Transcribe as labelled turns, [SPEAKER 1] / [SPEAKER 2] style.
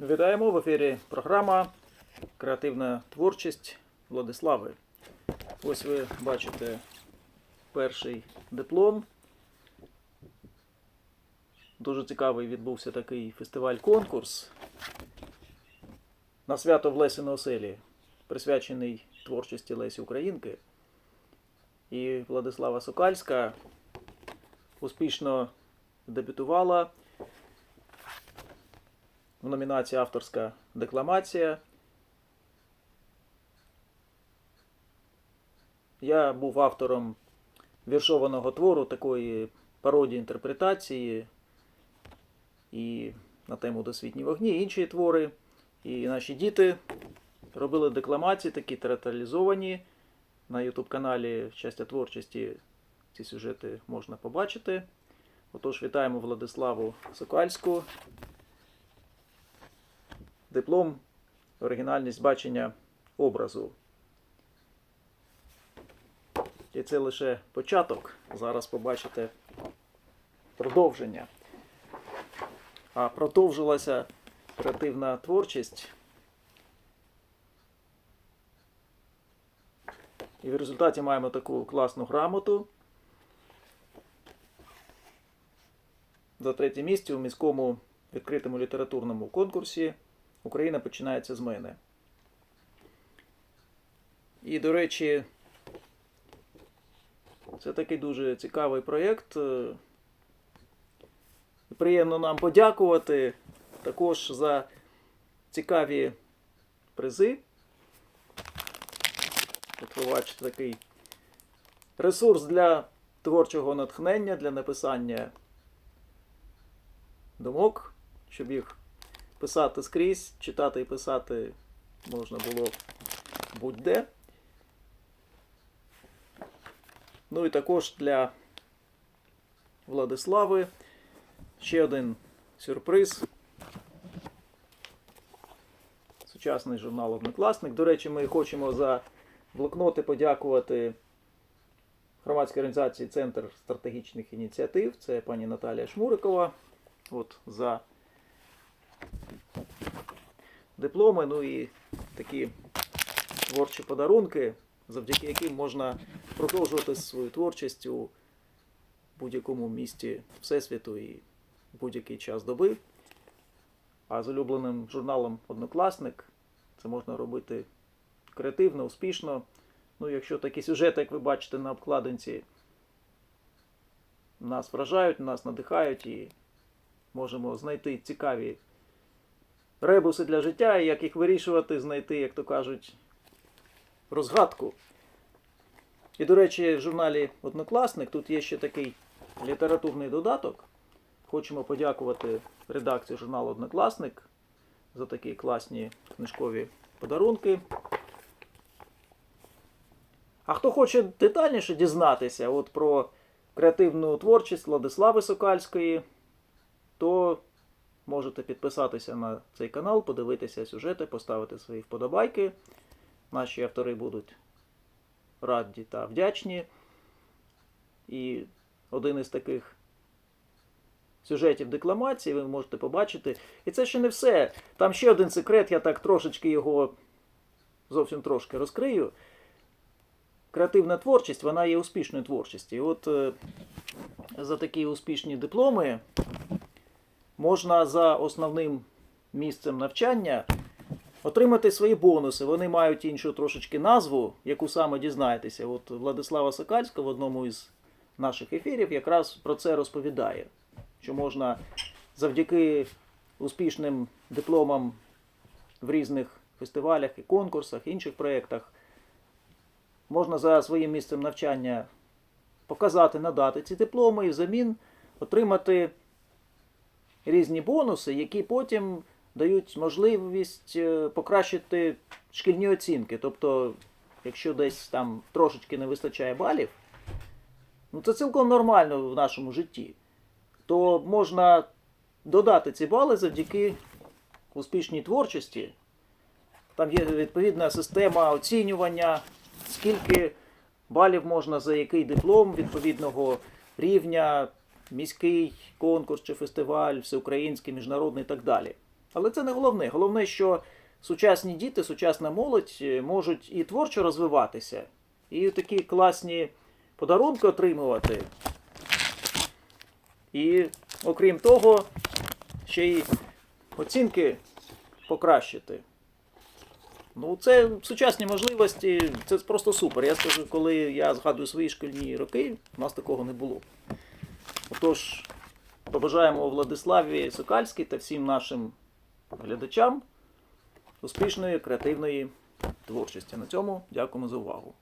[SPEAKER 1] Вітаємо в ефірі програма Креативна творчість Владислави. Ось ви бачите перший диплом. Дуже цікавий відбувся такий фестиваль-конкурс на свято в Лесі на оселі, присвячений творчості Лесі Українки. І Владислава Сокальська успішно дебютувала в номінації Авторська декламація. Я був автором віршованого твору такої пародії інтерпретації і на тему Досвітні вогні, інші твори. І наші діти робили декламації, такі театралізовані. На YouTube каналі Щастя творчості ці сюжети можна побачити. Отож, вітаємо Владиславу Сокальську. Диплом оригінальність бачення образу. І це лише початок. Зараз побачите продовження. А продовжилася креативна творчість. І в результаті маємо таку класну грамоту. За третє місце у міському відкритому літературному конкурсі Україна починається з мене. І, до речі, це такий дуже цікавий проєкт. Приємно нам подякувати також за цікаві призи. От ви бачите такий ресурс для творчого натхнення, для написання думок, щоб їх писати скрізь, читати і писати можна було будь-де. Ну і також для Владислави ще один сюрприз. Сучасний журнал Однокласник. До речі, ми хочемо за блокноти подякувати громадській організації Центр стратегічних ініціатив. Це пані Наталія Шмурикова. От за дипломи, ну і такі творчі подарунки, завдяки яким можна продовжувати свою творчість у будь-якому місті Всесвіту і будь-який час доби. А з улюбленим журналом Однокласник це можна робити креативно, успішно. Ну, якщо такі сюжети, як ви бачите на обкладинці, нас вражають, нас надихають і можемо знайти цікаві ребуси для життя, і як їх вирішувати, знайти, як то кажуть, розгадку. І, до речі, в журналі Однокласник тут є ще такий літературний додаток. Хочемо подякувати редакції журналу Однокласник за такі класні книжкові подарунки. А хто хоче детальніше дізнатися от про креативну творчість Владислави Сокальської, то можете підписатися на цей канал, подивитися сюжети, поставити свої вподобайки. Наші автори будуть раді та вдячні. І один із таких сюжетів декламації ви можете побачити. І це ще не все. Там ще один секрет, я так трошечки його зовсім трошки розкрию. Креативна творчість, вона є успішною творчістю. І от е, за такі успішні дипломи можна за основним місцем навчання отримати свої бонуси. Вони мають іншу трошечки назву, яку саме дізнаєтеся. От Владислава Сокальська в одному із наших ефірів якраз про це розповідає, що можна завдяки успішним дипломам в різних фестивалях і конкурсах, інших проєктах, можна за своїм місцем навчання показати, надати ці дипломи і взамін отримати різні бонуси, які потім дають можливість е, покращити шкільні оцінки. Тобто, якщо десь там трошечки не вистачає балів, ну це цілком нормально в нашому житті, то можна додати ці бали завдяки успішній творчості. Там є відповідна система оцінювання, скільки балів можна за який диплом відповідного рівня, міський конкурс чи фестиваль, всеукраїнський, міжнародний і так далі. Але це не головне. Головне, що сучасні діти, сучасна молодь е, можуть і творчо розвиватися, і такі класні подарунки отримувати. І, окрім того, ще й оцінки покращити. Ну, це сучасні можливості, це просто супер. Я скажу, коли я згадую свої шкільні роки, у нас такого не було. Отож, побажаємо Владиславі Сокальській та всім нашим глядачам успішної креативної творчості. На цьому дякуємо за увагу.